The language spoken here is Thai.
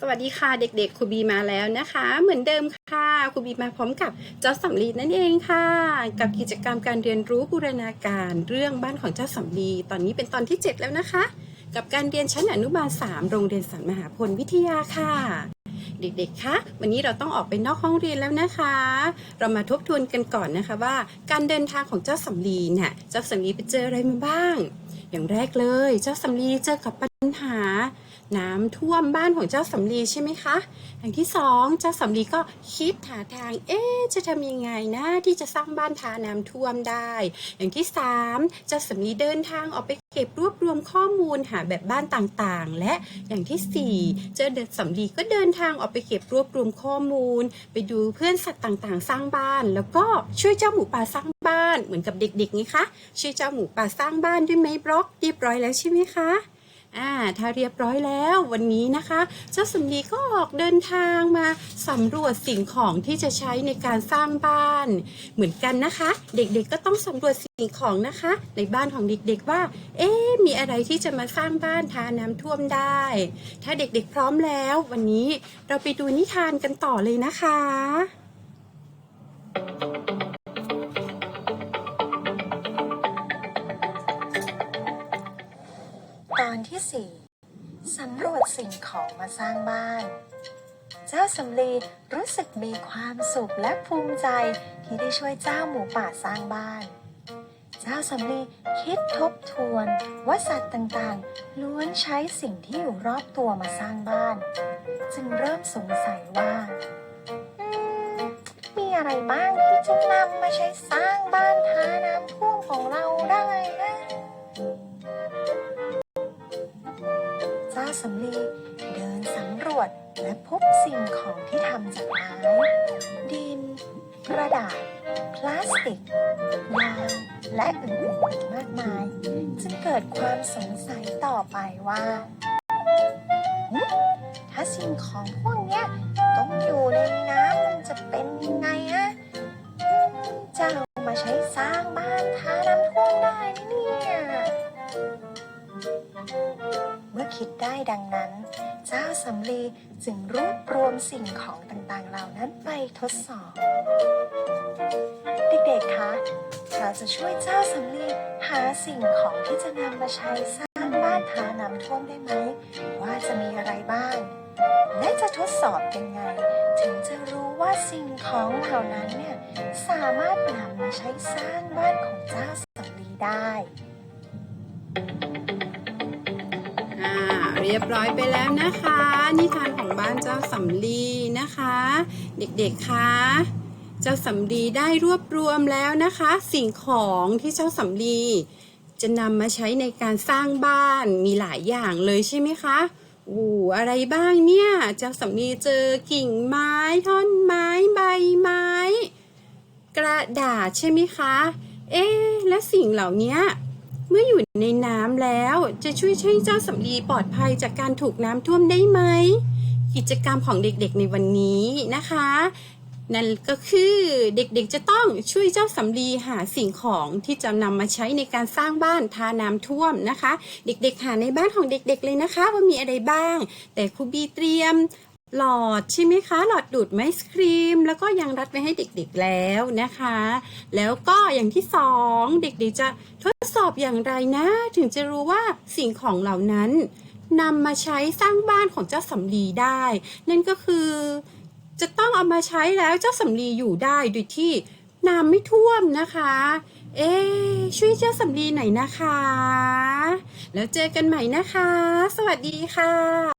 สวัสดีค่ะเด็กๆครูบีมาแล้วนะคะ เหมือนเดิมค่ะครูบีมาพร้อมกับเจ้าสำลีนั่นเองค่ะ กับกิจกรรมการเรียนรู้บูรณาการเรื่องบ้านของเจ้าสำลีตอนนี้เป็นตอนที่ 7 แล้วนะคะ กับการเรียนชั้นอนุบาล 3 โรงเรียนสันมหาพลวิทยาค่ะ เด็กๆคะวันนี้เราต้องออกไปนอกห้องเรียนแล้วนะคะ เรามาทบทวนกันก่อนนะคะว่า การเดินทางของเจ้าสำลีเนี่ยเจ้าสำลีไปเจออะไรมาบ้าง อย่างแรกเลย เจ้าสำลีเจอกับปัญปัญหาน้ำท่วมบ้านของเจ้าสำลีใช่ไหมคะอย่างที่สองเจ้าสำลีก็คิดหาทาง เอ๊จะทำยังไงนะที่จะสร้างบ้านทาน้ำท่วมได้ อย่างที่สามเจ้าสำลีเดินทางออกไปเก็บรวบรวมข้อมูลหาแบบบ้านต่างๆ และอย่างที่สี่เจ้าเด็กสำลีก็เดินทางออกไปเก็บรวบรวมข้อมูล ไปดูเพื่อนสัตว์ต่างๆ สร้างบ้าน แล้วก็ช่วยเจ้าหมูป่าสร้างบ้านเหมือนกับเด็กๆนี่คะช่วยเจ้าหมูป่าสร้างบ้านด้วยไม้บล็อกเรียบร้อยแล้วใช่ไหมคะ อ่าถ้าเรียบร้อยแล้ววันนี้นะคะ เจ้าสำลีก็ออกเดินทางมาสำรวจสิ่งของที่จะใช้ในการสร้างบ้าน เหมือนกันนะคะ เด็กๆก็ต้องสำรวจสิ่งของนะคะ ในบ้านของเด็กๆว่า เอ๊ะมีอะไรที่จะมาสร้างบ้านทาน้ำท่วมได้ ถ้าเด็กๆพร้อมแล้ว วันนี้เราไปดูนิทานกันต่อเลยนะคะ ตอนที่สี่สำรวจสิ่งของมาสร้างบ้าน เจ้าสำลีรู้สึกมีความสุขและภูมิใจที่ได้ช่วยเจ้าหมูป่าสร้างบ้าน เจ้าสำลีคิดทบทวนว่าสัตว์ต่างๆ ล้วนใช้สิ่งที่อยู่รอบตัวมาสร้างบ้าน จึงเริ่มสงสัยว่า มีอะไรบ้างที่จะนำมาใช้สร้างบ้านำลีเดินสำรวจและพบสิ่งของที่ทำจากไม้ดิน กระดาษ พลาสติกยางและอื่นๆอีกมากมาย จึงเกิดความสงสัยต่อไปว่า ถ้าสิ่งของพวกนี้ต้องอยู่ในน้ำมันจะเป็นยังไงอะจะเอามาใช้สร้างบ้านทาน้ำท่วมได้ไหมเนี่ย เมื่อคิดได้ดังนั้น เจ้าสำลีจึงรวบรวมสิ่งของต่างๆเหล่านั้นไปทดสอบ เด็กๆ คะ เราจะช่วยเจ้าสำลีหาสิ่งของที่จะนำมาใช้สร้างบ้านทาน้ำท่วมได้ไหม ว่าจะมีอะไรบ้าง และจะทดสอบยังไง ถึงจะรู้ว่าสิ่งของเหล่านั้นเนี่ยสามารถนำมาใช้สร้างบ้านของเจ้าสำลีได้ เรียบร้อยไปแล้วนะคะ นิทานของบ้านเจ้าสำลีนะคะ เด็กๆคะเจ้าสำลีได้รวบรวมแล้วนะคะ สิ่งของที่เจ้าสำลีจะนำมาใช้ในการสร้างบ้านมีหลายอย่างเลยใช่ไหมคะอู้อะไรบ้างเนี่ยเจ้าสำลีเจอกิ่งไม้ท่อนไม้ใบไม้ กระดาษใช่ไหมคะ เอ๊และสิ่งเหล่านี้ เมื่ออยู่ในน้ำแล้วจะช่วยให้เจ้าสำลีปลอดภัยจากการถูกน้ำท่วมได้ไหม กิจกรรมของเด็กๆในวันนี้นะคะ นั่นก็คือเด็กๆจะต้องช่วยเจ้าสำลีหาสิ่งของที่จะนำมาใช้ในการสร้างบ้านทาน้ำท่วมนะคะ เด็กๆหาในบ้านของเด็กๆเลยนะคะ ว่ามีอะไรบ้าง แต่ครูบีเตรียม หลอดใช่ไหมคะ หลอดดูดไม้ครีม แล้วก็ยังรัดไว้ให้เด็กๆแล้วนะคะ แล้วก็อย่างที่สองเด็กๆจะทดสอบอย่างไรนะ ถึงจะรู้ว่าสิ่งของเหล่านั้นนำมาใช้สร้างบ้านของเจ้าสำลีได้ นั่นก็คือ จะต้องเอามาใช้แล้วเจ้าสำลีอยู่ได้โดยที่น้ำไม่ท่วมนะคะ เอ๊ช่วยเจ้าสำลีหน่อยนะคะ แล้วเจอกันใหม่นะคะ สวัสดีค่ะ